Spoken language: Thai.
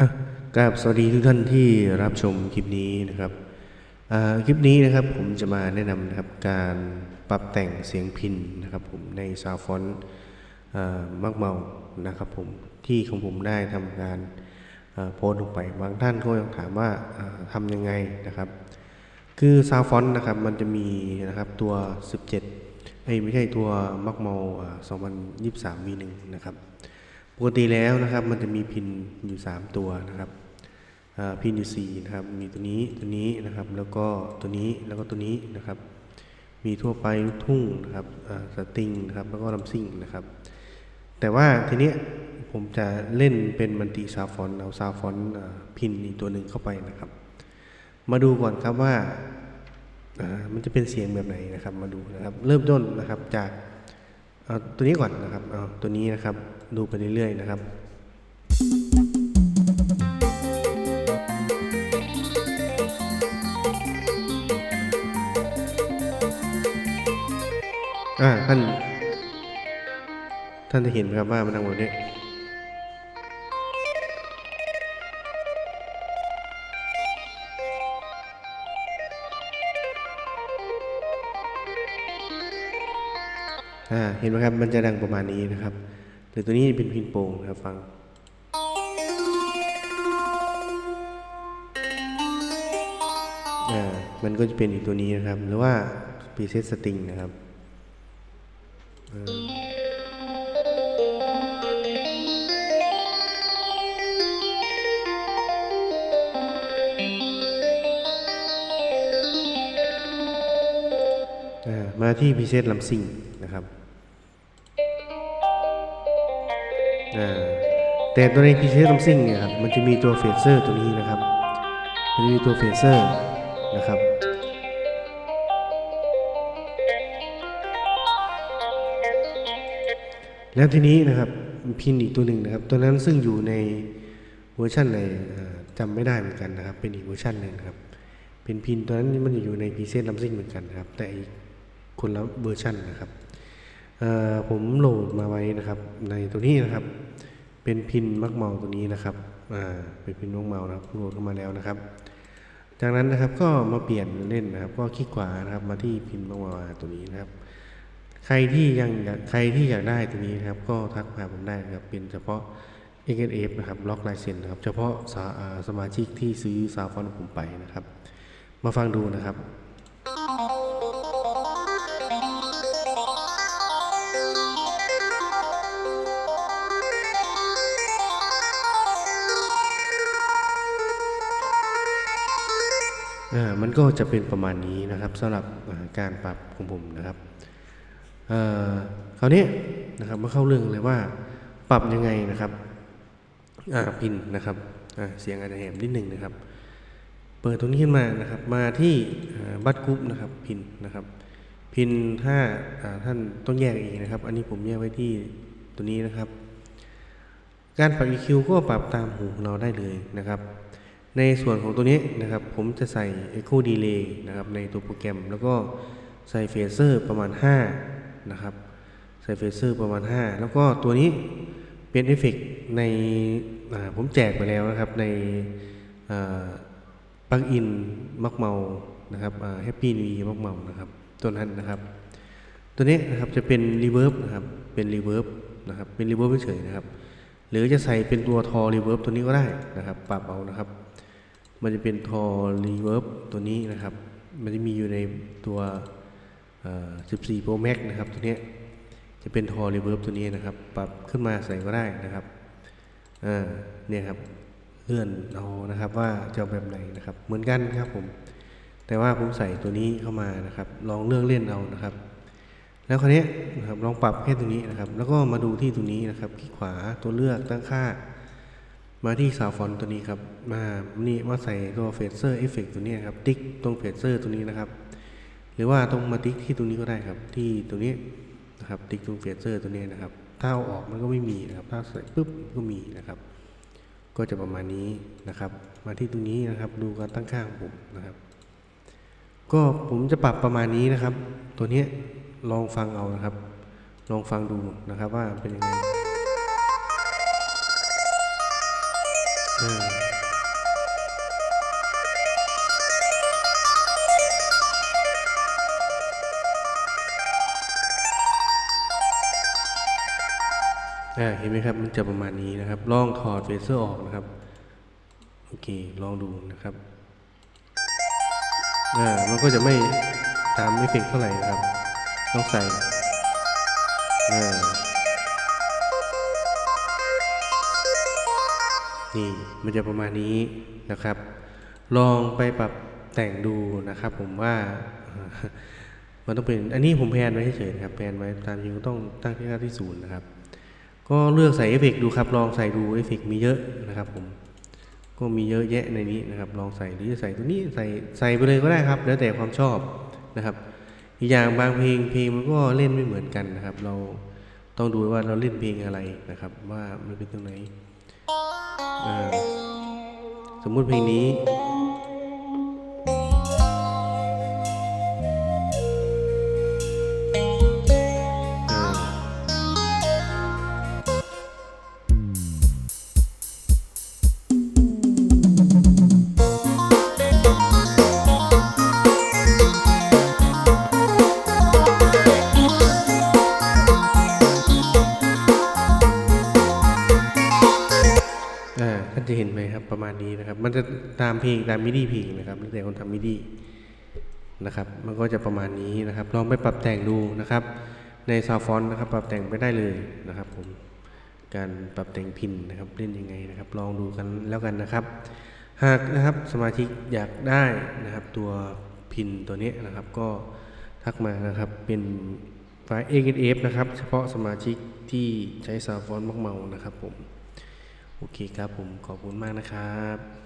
อะกราบสวัสดีทุกท่านที่รับชมคลิปนี้นะครับคลิปนี้นะครับผมจะมาแนะนำนะครับการปรับแต่งเสียงพินนะครับผมในซาวฟอนต์มักเมานะครับผมที่ของผมได้ทำการโพสต์ลงไปบางท่านก็ยังถามว่าทำยังไงนะครับ คือซาวฟอนต์นะครับมันจะมีนะครับตัว 17เอ้ไม่ใช่ตัวมักเมาอ่า2023 V1 นะครับ ปกติแล้วนะครับ มันจะมีพินอยู่ 3 ตัวนะครับพินอยู่4นะครับ มีตัวนี้ตัวนี้นะครับ แล้วก็ตัวนี้แล้วก็ตัวนี้นะครับ มีทั่วไปลูกทุ่งนะครับสตริงนะครับ แล้วก็ลำซิ่งนะครับ แต่ว่าทีเนี้ยผมจะเล่นเป็นมันติซาฟอนเอาซาฟอนพินอีกตัวหนึ่งเข้าไปนะครับ มาดูก่อนครับว่ามันจะเป็นเสียงแบบไหนนะครับ มาดูนะครับ เริ่มต้นนะครับจาก เอาตัวนี้ก่อนนะครับเอาตัวนี้นะครับดูไปเรื่อยๆนะครับอ่าท่านท่านจะเห็นไหมครับว่ามันทำแบบนี้ เห็นไหมครับ มันจะดังประมาณนี้นะครับแต่ตัวนี้เป็นพินโป่งนะครับฟังอ่ามันก็จะเป็นอีกตัวนี้นะครับ หรือว่าปีเซตสติงนะครับอ่ามาที่พีเซตลำซิงนะครับ แต่ตัวในพีเซตลำซิ่งเนี่ยครับมันจะมีตัวเฟเซอร์ตัวนี้นะครับ มันจะมีตัวเฟเซอร์นะครับ แล้วทีนี้นะครับพินอีกตัวหนึ่งนะครับ ตัวนั้นซึ่งอยู่ในเวอร์ชันในจำไม่ได้เหมือนกันนะครับ เป็นอีกเวอร์ชันหนึ่งครับ เป็นพินตัวนั้นมันจะอยู่ในพีเซตลำซิ่งเหมือนกันครับ แต่อีกคนละเวอร์ชันนะครับ ผมโหลดมาไว้นะครับ ในตัวนี้นะครับ เป็นพินมักเมาตัวนี้นะครับเป็นพินมักเมานะครับโหลดเข้ามาแล้วนะครับ จากนั้นนะครับก็มาเปลี่ยนเล่นนะครับ ก็คลิกขวานะครับมาที่พินมักเมาตัวนี้นะครับ ใครที่ยังอยากใครที่อยากได้ตัวนี้นะครับ ก็ทักมาผมได้นะครับเป็นเฉพาะ x f นะครับล็อกลายเซ็นนะครับ เฉพาะสมาชิกที่ซื้อซาวฟอนผมไปนะครับ มาฟังดูนะครับ มันก็จะเป็นประมาณนี้นะครับสำหรับการปรับของผมนะครับคราวนี้นะครับมาเข้าเรื่องเลยว่าปรับยังไงนะครับพินนะครับเสียงอาจจะแหบนิดหนึ่งนะครับ เปิดตรงนี้ขึ้นมานะครับ มาที่บัตกรุ๊ปนะครับพินนะครับ พินถ้าท่านต้องแยกเองนะครับ อันนี้ผมแยกไว้ที่ตัวนี้นะครับ การปรับ EQ ก็ปรับตามหูของเราได้เลยนะครับ ในส่วนของตัวนี้นะครับผมจะใส่ Echo Delay นะครับในตัวโปรแกรม แล้วก็ใส่เฟเซอร์ประมาณ 5 นะครับ ใส่เฟเซอร์ประมาณ 5 แล้วก็ตัวนี้เป็นเอฟเฟกในผมแจกไปแล้วนะครับในปลั๊กอินมักเมานะครับแฮปปี้นีมักเมานะครับตัวนั้นนะครับ ตัวนี้นะครับจะเป็นรีเวิร์บนะครับเป็นรีเวิร์บนะครับเป็นรีเวิร์บเฉยๆนะครับ หรือจะใส่เป็นตัวทอรีเวิร์บตัวนี้ก็ได้นะครับ ปรับเอานะครับ มันจะเป็นทอรีเวิร์บตัวนี้นะครับ มันจะมีอยู่ในตัว 14 Pro Max นะครับ ตัวนี้จะเป็นทอรีเวิร์บตัวนี้นะครับ ปรับขึ้นมาใส่ก็ได้นะครับอ่าเนี่ยครับเลื่อนเอานะครับว่าจะแบบไหนนะครับเหมือนกันครับผม แต่ว่าผมใส่ตัวนี้เข้ามานะครับ ลองเลือกเล่นเอานะครับ แล้วคราวนี้นะครับลองปรับแค่ตรงนี้นะครับ แล้วก็มาดูที่ตรงนี้นะครับคลิกขวาตัวเลือกตั้งค่า มาที่ซาวฟอนตัวนี้ครับ มา นี่มาใส่ตัวเฟเซอร์เอฟเฟกตัวนี้ครับ ติ๊กตรงเฟเซอร์ตัวนี้นะครับ หรือว่าตรงมาติ๊กที่ตรงนี้ก็ได้ครับ ที่ตรงนี้นะครับ ติ๊กตรงเฟเซอร์ตัวนี้นะครับ ถ้าเอาออกมันก็ไม่มีนะครับ ถ้าใส่ปุ๊บก็มีนะครับ ก็จะประมาณนี้นะครับ มาที่ตรงนี้นะครับ ดูการตั้งค่าของผมนะครับ ก็ผมจะปรับประมาณนี้นะครับ ตัวนี้ลองฟังเอานะครับ ลองฟังดูนะครับว่าเป็นยังไง เห็นไหมครับ มันจะประมาณนี้นะครับ ลองถอดเฟเซอร์ออกนะครับ โอเค ลองดูนะครับอ่ามันก็จะไม่ตามไม่เฟกเท่าไหร่นะครับ ต้องใส่อ่านี่ มันจะประมาณนี้นะครับ ลองไปปรับแต่งดูนะครับ ผมว่ามันต้องเป็น อันนี้ผมแพนไว้เฉยๆครับ แพนไว้ตามจริงต้องตั้งที่ค่าที่ศูนย์นะครับ ก็เลือกใส่เอฟเฟกดูครับ ลองใส่ดูเอฟเฟกมีเยอะนะครับผม ก็มีเยอะแยะในนี้นะครับ ลองใส่หรือจะใส่ตัวนี้ใส่ใส่ไปเลยก็ได้ครับ แล้วแต่ความชอบนะครับ อีกอย่างบางเพลงเพลงมันก็เล่นไม่เหมือนกันนะครับ เราต้องดูว่าเราเล่นเพลงอะไรนะครับ ว่ามันเป็นตรงไหน สมมุติเพลงนี้ ประมาณนี้นะครับ มันจะตามเพลงตามมิดีเพลงนะครับแล้วแต่คนทำมิดีนะครับ มันก็จะประมาณนี้นะครับ ลองไปปรับแต่งดูนะครับ ในซาวฟอนนะครับ ปรับแต่งไปได้เลยนะครับ ผม การปรับแต่งพินนะครับเล่นยังไงนะครับ ลองดูกันแล้วกันนะครับ หากนะครับสมาชิกอยากได้นะครับ ตัวพินตัวนี้นะครับ ก็ทักมานะครับเป็นไฟล์ XF นะครับ เฉพาะสมาชิกที่ใช้ซาวฟอนมักเมานะครับผม โอเคครับผมขอบคุณมากนะครับ